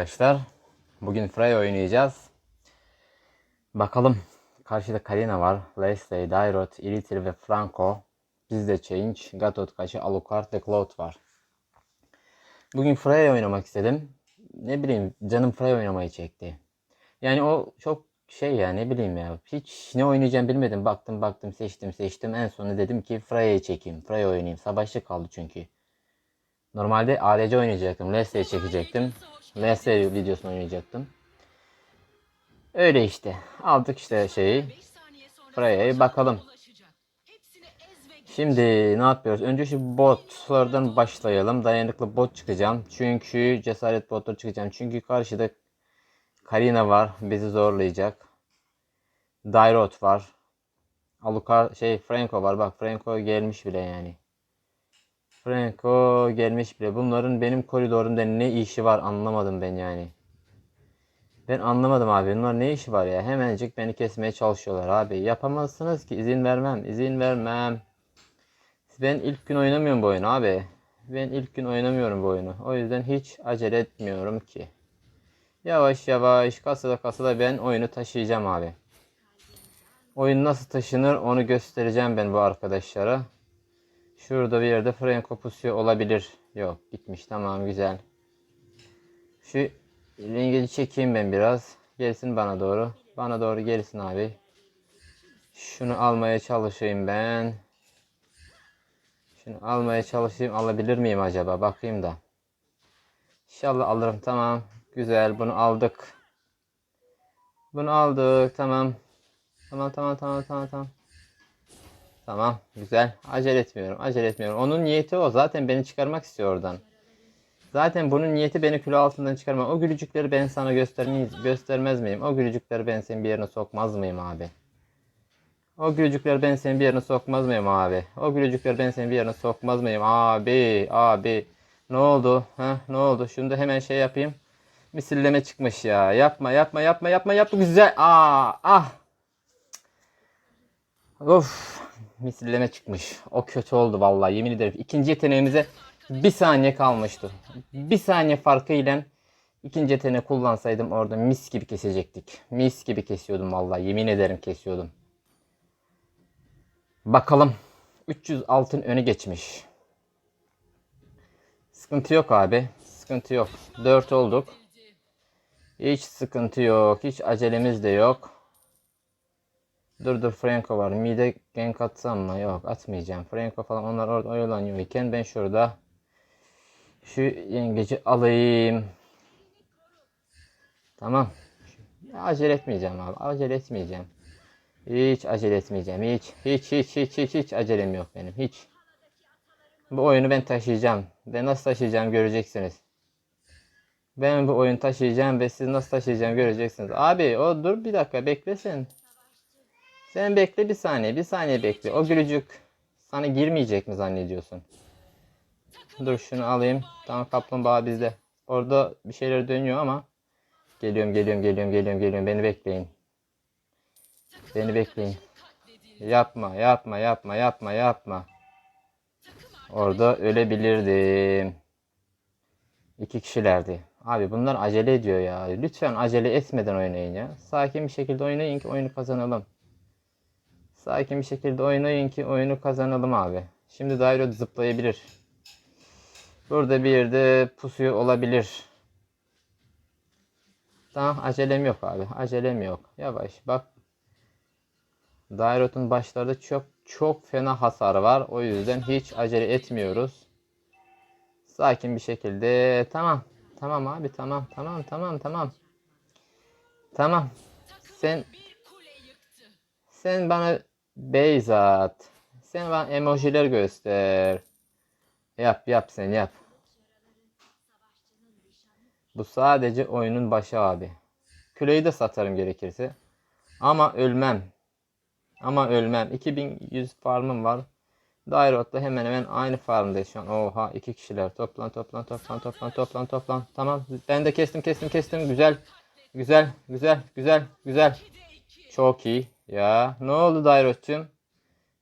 Arkadaşlar bugün Frey oynayacağız. Bakalım karşıda Kalina var. Leslie, Dairot, Iritir ve Franco. Bizde Change, Gatot, Kaşı, Alucard ve Cloud var. Bugün Frey oynamak istedim. Ne bileyim canım Frey oynamayı çekti. Yani o çok şey ya ne bileyim ya. Hiç ne oynayacağım bilmedim. Baktım baktım seçtim seçtim. En sonunda dedim ki Frey'e çekeyim. Frey oynayayım. Savaşçı kaldı çünkü. Normalde ADC oynayacaktım. Leslie'ye çekecektim. Leslie videosunu oynayacaktım. Öyle işte. Aldık işte şeyi. Freya'ya bakalım. Şimdi ne yapıyoruz? Önce şu botlardan başlayalım. Dayanıklı bot çıkacağım. Çünkü cesaret botları çıkacağım. Çünkü karşıda Karina var. Bizi zorlayacak. Dairot var. Alucard şey Franco var. Bak Franco gelmiş bile yani. Franco gelmiş bile. Bunların benim koridorumda ne işi var anlamadım ben yani. Ben anlamadım abi. Bunlar ne işi var ya? Hemencik beni kesmeye çalışıyorlar abi. Yapamazsınız ki. izin vermem. izin vermem. Ben ilk gün oynamıyorum bu oyunu abi. Ben ilk gün oynamıyorum bu oyunu. O yüzden hiç acele etmiyorum ki. Yavaş yavaş kasada kasada ben oyunu taşıyacağım abi. Oyun nasıl taşınır onu göstereceğim ben bu arkadaşlara. Şurada bir yerde Franco pusuyor olabilir. Yok gitmiş tamam güzel. Şu rengeci çekeyim ben biraz. Gelsin bana doğru. Bana doğru gelsin abi. Şunu almaya çalışayım ben. Şunu almaya çalışayım. Alabilir miyim acaba? Bakayım da. İnşallah alırım. Tamam. Güzel. Bunu aldık. Bunu aldık. Tamam. Tamam tamam tamam tamam tamam. Tamam. Güzel. Acele etmiyorum. Acele etmiyorum. Onun niyeti o. Zaten beni çıkarmak istiyor oradan. Zaten bunun niyeti beni kül altından çıkarmak. O gülücükleri ben sana göstermeyiz, göstermez miyim? O gülücükleri ben senin bir yerine sokmaz mıyım abi? O gülücükler ben senin bir yerine sokmaz mıyım abi? O gülücükler ben senin bir yerine sokmaz mıyım abi? Abi. Ne oldu? Ha? Ne oldu? Şunu da hemen şey yapayım. Misilleme çıkmış ya. Yapma yapma yapma yapma yapma güzel. Aa ah. Of. Misilleme çıkmış. O kötü oldu vallahi yemin ederim. İkinci yeteneğimize bir saniye kalmıştı. Bir saniye farkıyla ikinci yeteneği kullansaydım orada mis gibi kesecektik. Mis gibi kesiyordum vallahi yemin ederim kesiyordum. Bakalım. 300 altın öne geçmiş. Sıkıntı yok abi. Sıkıntı yok. 4 olduk. Hiç sıkıntı yok. Hiç acelemiz de yok. Dur dur Franco var. Mide gank atsam mı? Yok atmayacağım. Franco falan onlar orada oyalanıyor iken ben şurada şu yengeci alayım. Tamam. Acele etmeyeceğim abi. Acele etmeyeceğim. Hiç acele etmeyeceğim. Hiç. Hiç hiç hiç hiç hiç acelem yok benim. Hiç. Bu oyunu ben taşıyacağım. Ve nasıl taşıyacağım göreceksiniz. Ben bu oyunu taşıyacağım ve siz nasıl taşıyacağım göreceksiniz. Abi o dur bir dakika beklesin. Sen bekle bir saniye. Bir saniye bekle. O gülücük sana girmeyecek mi zannediyorsun? Dur şunu alayım. Tamam kaplumbağa bizde. Orada bir şeyler dönüyor ama. Geliyorum geliyorum geliyorum geliyorum geliyorum. Beni bekleyin. Beni bekleyin. Yapma yapma yapma yapma yapma. Orada ölebilirdim. İki kişilerdi. Abi bunlar acele ediyor ya. Lütfen acele etmeden oynayın ya. Sakin bir şekilde oynayın ki oyunu kazanalım. Sakin bir şekilde oynayın ki oyunu kazanalım abi. Şimdi Dairo zıplayabilir. Burada bir yerde pusuyor olabilir. Tamam acelem yok abi. Acelem yok. Yavaş bak. Dairot'un başlarda çok çok fena hasar var. O yüzden hiç acele etmiyoruz. Sakin bir şekilde. Tamam. Tamam abi tamam tamam tamam tamam. Tamam. Sen sen bana base at. Sen bana emojiler göster. Yap yap sen yap. Bu sadece oyunun başı abi. Küleyi de satarım gerekirse. Ama ölmem. Ama ölmem. 2100 farmım var. Dairot'la hemen hemen aynı farmdayız şu an. Oha iki kişiler. Toplan toplan toplan toplan toplan toplan. Tamam. Ben de kestim kestim kestim. Güzel. Güzel güzel güzel güzel. Çok iyi. Ya ne oldu Dairot'cum?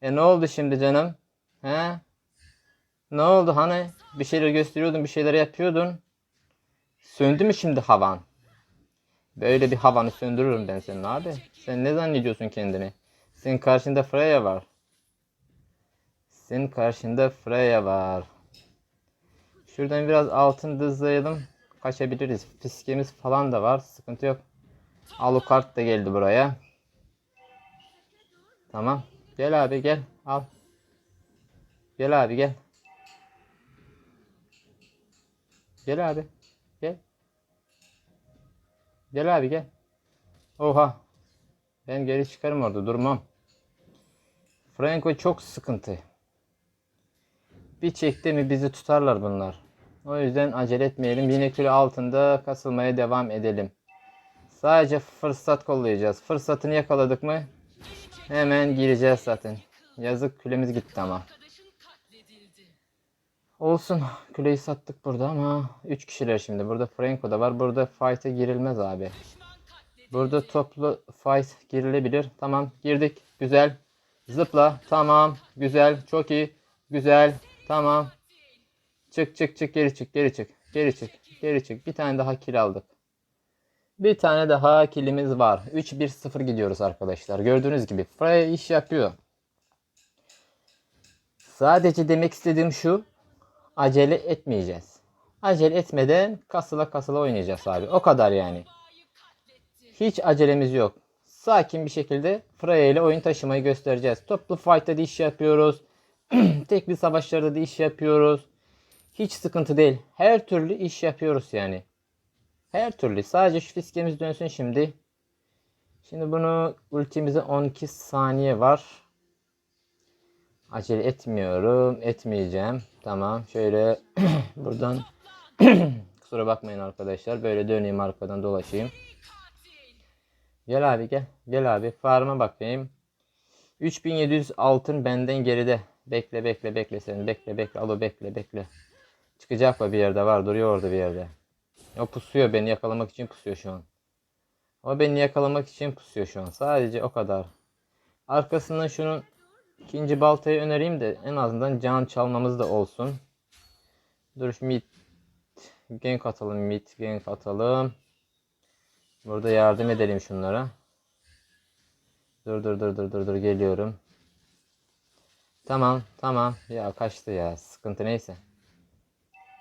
E ne oldu şimdi canım? He? Ne oldu hani? Bir şeyler gösteriyordun, bir şeyler yapıyordun. Söndü mü şimdi havan? Böyle bir havanı söndürürüm ben senin abi. Sen ne zannediyorsun kendini? Senin karşında Freya var. Senin karşında Freya var. Şuradan biraz altın dızlayalım. Kaçabiliriz. Fiskemiz falan da var. Sıkıntı yok. Alucard da geldi buraya. Tamam. Gel abi gel. Al. Gel abi gel. Gel abi. Gel. Gel abi gel. Oha. Ben geri çıkarım orada durmam. Franco çok sıkıntı. Bir çekti mi bizi tutarlar bunlar. O yüzden acele etmeyelim. Yine kule altında kasılmaya devam edelim. Sadece fırsat kollayacağız. Fırsatını yakaladık mı hemen gireceğiz zaten. Yazık külemiz gitti ama. Olsun. Küleyi sattık burada ama 3 kişiler şimdi. Burada Franco da var. Burada fight'e girilmez abi. Burada toplu fight girilebilir. Tamam girdik. Güzel. Zıpla. Tamam. Güzel. Çok iyi. Güzel. Tamam. Çık çık çık geri çık geri çık. Geri çık. Geri çık. Bir tane daha kill aldık. Bir tane daha killimiz var. 3-1-0 gidiyoruz arkadaşlar. Gördüğünüz gibi Freya iş yapıyor. Sadece demek istediğim şu. Acele etmeyeceğiz. Acele etmeden kasıla kasıla oynayacağız abi. O kadar yani. Hiç acelemiz yok. Sakin bir şekilde Freya ile oyun taşımayı göstereceğiz. Toplu fight'ta da iş yapıyoruz. Tekli savaşlarda da iş yapıyoruz. Hiç sıkıntı değil. Her türlü iş yapıyoruz yani. Her türlü. Sadece şu fiskemiz dönsün şimdi. Şimdi bunu ultimize 12 saniye var. Acele etmiyorum. Etmeyeceğim. Tamam. Şöyle buradan kusura bakmayın arkadaşlar. Böyle döneyim arkadan dolaşayım. Gel abi gel. Gel abi. Farma bakayım. 3700 altın benden geride. Bekle bekle bekle seni. Bekle bekle. Alo bekle bekle. Çıkacak mı bir yerde var. Duruyor orada bir yerde. O pusuyor. Beni yakalamak için pusuyor şu an. O beni yakalamak için pusuyor şu an. Sadece o kadar. Arkasından şunun ikinci baltayı önereyim de en azından can çalmamız da olsun. Dur mid gank atalım. Mid gank atalım. Burada yardım edelim şunlara. Dur dur dur dur dur dur geliyorum. Tamam tamam. Ya kaçtı ya. Sıkıntı neyse.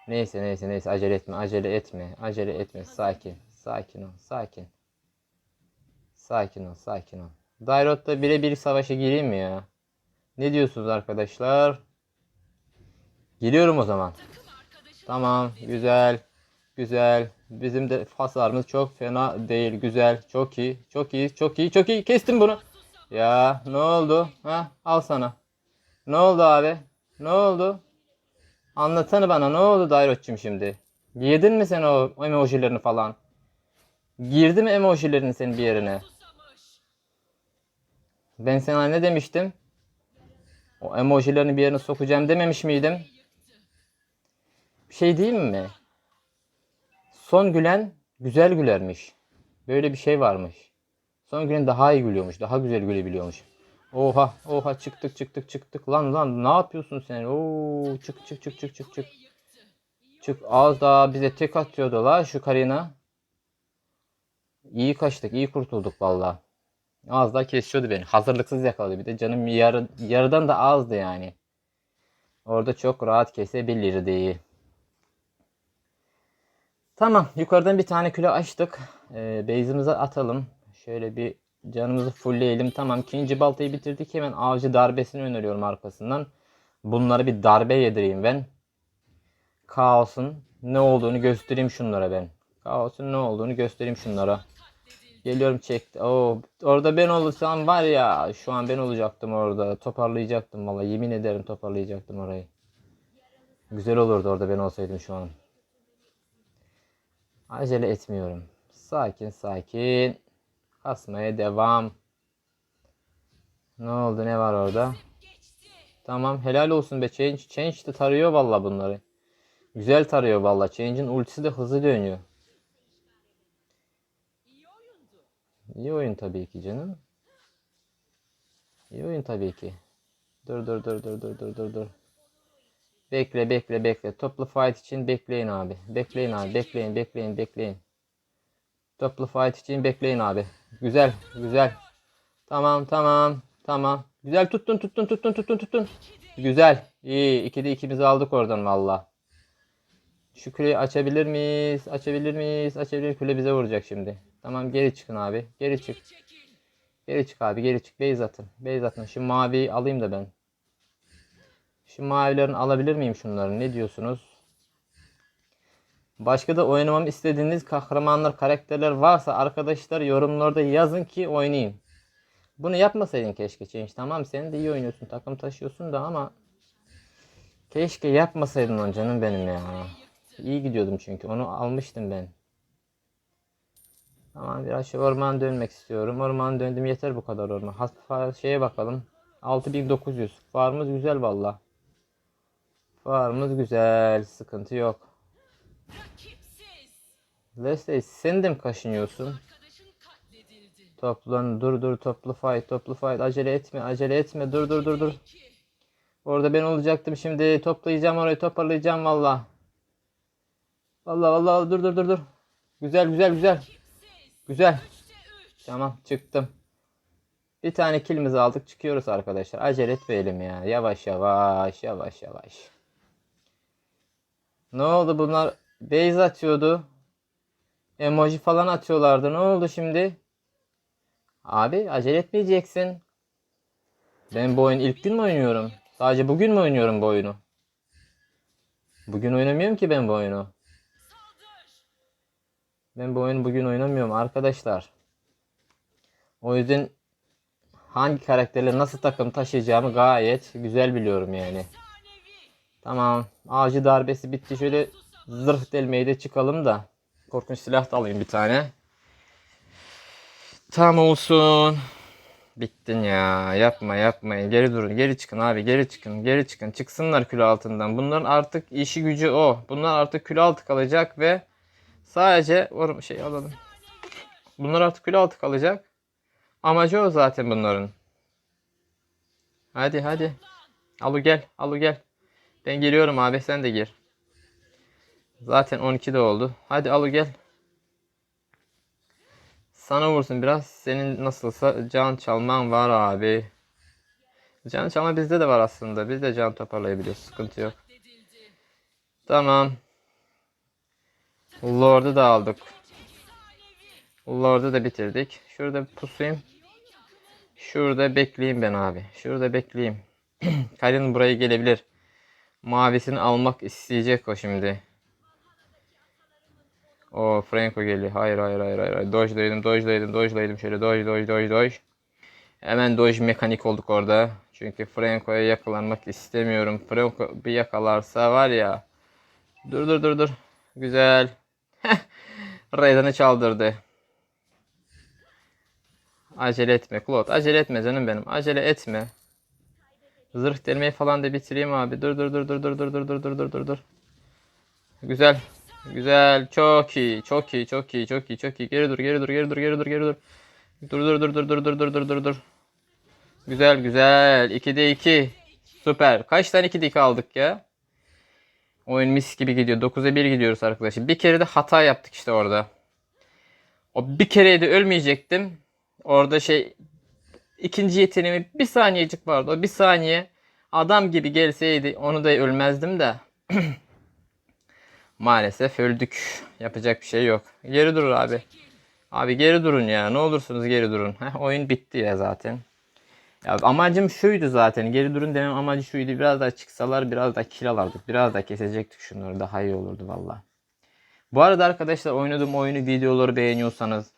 Neyse neyse neyse acele etme acele etme acele etme sakin sakin ol sakin. Sakin ol sakin ol. Dairot'ta birebir savaşa gireyim mi ya? Ne diyorsunuz arkadaşlar? Giriyorum o zaman. Tamam güzel güzel. Bizim de hasarımız çok fena değil güzel çok iyi çok iyi çok iyi çok iyi kestim bunu. Ya ne oldu? Ha al sana. Ne oldu abi? Ne oldu? Anlatsana bana ne oldu Dairot'cum şimdi? Girdin mi sen o emojilerini falan? Girdi mi emojilerin senin bir yerine? Ben sana ne demiştim? O emojilerini bir yerine sokacağım dememiş miydim? Bir şey diyeyim mi? Son gülen güzel gülermiş. Böyle bir şey varmış. Son gülen daha iyi gülüyormuş. Daha güzel gülebiliyormuş. Oha oha çıktık çıktık çıktık. Lan lan ne yapıyorsun sen? Oo çık çık çık çık çık çık. Çık az daha bize tek atıyordu la şu Karina. İyi kaçtık iyi kurtulduk valla. Az daha kesiyordu beni. Hazırlıksız yakaladı. Bir de canım yarı, yarıdan da azdı yani. Orada çok rahat kesebilirdi. Tamam. Yukarıdan bir tane kilo açtık. Ee, base'imize atalım. Şöyle bir canımızı fullleyelim. Tamam. ikinci baltayı bitirdik. Hemen avcı darbesini öneriyorum arkasından. Bunlara bir darbe yedireyim ben. Kaos'un ne olduğunu göstereyim şunlara ben. Kaos'un ne olduğunu göstereyim şunlara. Geliyorum çekti. Oo, orada ben olursam var ya şu an ben olacaktım orada. Toparlayacaktım valla yemin ederim toparlayacaktım orayı. Güzel olurdu orada ben olsaydım şu an. Acele etmiyorum. Sakin sakin. Kasmaya devam. Ne oldu ne var orada? Tamam helal olsun be Change. Change de tarıyor valla bunları. Güzel tarıyor valla. Change'in ultisi de hızlı dönüyor. İyi oyun tabii ki canım. İyi oyun tabii ki. Dur dur dur dur dur dur dur dur. Bekle bekle bekle. Toplu fight için bekleyin abi. Bekleyin abi. Bekleyin bekleyin bekleyin. Toplu fight için bekleyin abi. Güzel güzel. Tamam tamam tamam. Güzel tuttun tuttun tuttun tuttun tuttun. Güzel. İyi. İkide ikimizi aldık oradan valla. Şu küleyi açabilir miyiz? Açabilir miyiz? Açabilir. Küle bize vuracak şimdi. Tamam geri çıkın abi. Geri çık. Geri çık abi. Geri çık. Beyz atın. Beyz atın. Şu maviyi alayım da ben. Şu mavilerini alabilir miyim şunları? Ne diyorsunuz? Başka da oynamamı istediğiniz kahramanlar, karakterler varsa arkadaşlar yorumlarda yazın ki oynayayım. Bunu yapmasaydın keşke Change. Tamam sen de iyi oynuyorsun. Takım taşıyorsun da ama keşke yapmasaydın onu canım benim ya. İyi gidiyordum çünkü. Onu almıştım ben. Tamam biraz şu orman dönmek istiyorum. Orman döndüm yeter bu kadar orman. Has şeye bakalım. 6900. Farmımız güzel valla. Farmımız güzel. Sıkıntı yok. Leslie sen de mi kaşınıyorsun? Toplan dur dur toplu fight toplu fight acele etme acele etme dur dur dur dur. Orada ben olacaktım şimdi toplayacağım orayı toparlayacağım valla. Valla valla dur dur dur dur. Güzel güzel güzel. Güzel. Tamam çıktım. Bir tane kilimizi aldık çıkıyoruz arkadaşlar. Acele etmeyelim ya. Yavaş yavaş yavaş yavaş. Ne oldu bunlar? Base atıyordu. Emoji falan atıyorlardı. Ne oldu şimdi? Abi acele etmeyeceksin. Ben bu oyun ilk gün mü oynuyorum? Sadece bugün mü oynuyorum bu oyunu? Bugün oynamıyorum ki ben bu oyunu. Ben bu oyunu bugün oynamıyorum arkadaşlar. O yüzden hangi karakterle nasıl takım taşıyacağımı gayet güzel biliyorum yani. Tamam. Ağacı darbesi bitti. Şöyle zırh delmeyi de çıkalım da. Korkunç silah da alayım bir tane. Tam olsun. Bittin ya. Yapma yapmayın. Geri durun. Geri çıkın abi. Geri çıkın. Geri çıkın. Çıksınlar kül altından. Bunların artık işi gücü o. Bunlar artık kül altı kalacak ve sadece or şey alalım. Bunlar artık kül altı kalacak. Amacı o zaten bunların. Hadi hadi. Alu gel. Alu gel. Ben geliyorum abi. Sen de gir. Zaten 12 de oldu. Hadi Alu gel. Sana vursun biraz. Senin nasılsa can çalman var abi. Can çalma bizde de var aslında. Biz de can toparlayabiliyoruz. Sıkıntı yok. Tamam. Lord'u da aldık. Lord'u da bitirdik. Şurada pusayım. Şurada bekleyeyim ben abi. Şurada bekleyeyim. Karin buraya gelebilir. Mavisini almak isteyecek o şimdi. O Franco geliyor. Hayır hayır hayır hayır. Dodge'laydım, dodge'laydım, dodge'laydım. Şöyle dodge, dodge, dodge, dodge. Hemen dodge mekanik olduk orada. Çünkü Franco'ya yakalanmak istemiyorum. Franco bir yakalarsa var ya. Dur dur dur dur. Güzel. Raiden'ı çaldırdı. Acele etme Claude. Acele etme canım benim. Acele etme. Zırh delmeyi falan da bitireyim abi. Dur dur dur dur dur dur dur dur dur dur dur dur. Güzel. Güzel. Çok iyi. Çok iyi. Çok iyi. Çok iyi. Çok iyi. Geri dur. Geri dur. Geri dur. Geri dur. Geri dur. Dur dur dur dur dur dur dur dur dur dur. Güzel güzel. 2'de 2. Süper. Kaç tane 2'de 2 aldık ya? Oyun mis gibi gidiyor. 9'a 1 gidiyoruz arkadaşlar. Bir kere de hata yaptık işte orada. O bir kereye de ölmeyecektim. Orada şey ikinci yeteneğimi bir saniyecik vardı. O bir saniye adam gibi gelseydi onu da ölmezdim de. Maalesef öldük. Yapacak bir şey yok. Geri dur abi. Abi geri durun ya. Ne olursunuz geri durun. Heh, oyun bitti ya zaten. Ya amacım şuydu zaten. Geri durun demem amacı şuydu. Biraz daha çıksalar biraz daha kill alırdık. Biraz daha kesecektik şunları. Daha iyi olurdu valla. Bu arada arkadaşlar oynadığım oyunu videoları beğeniyorsanız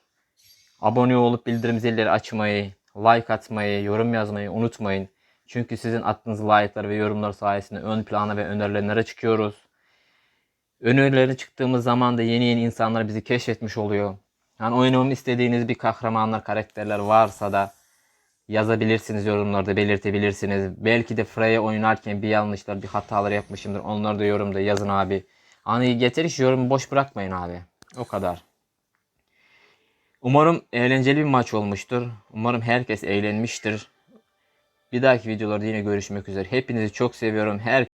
abone olup bildirim zilleri açmayı, like atmayı, yorum yazmayı unutmayın. Çünkü sizin attığınız like'lar ve yorumlar sayesinde ön plana ve önerilenlere çıkıyoruz. Önerileri çıktığımız zaman da yeni yeni insanlar bizi keşfetmiş oluyor. Yani oynamamı istediğiniz bir kahramanlar, karakterler varsa da yazabilirsiniz yorumlarda belirtebilirsiniz. Belki de Freya oynarken bir yanlışlar, bir hatalar yapmışımdır. Onları da yorumda yazın abi. Hani getir iş yorumu boş bırakmayın abi. O kadar. Umarım eğlenceli bir maç olmuştur. Umarım herkes eğlenmiştir. Bir dahaki videolarda yine görüşmek üzere. Hepinizi çok seviyorum. Her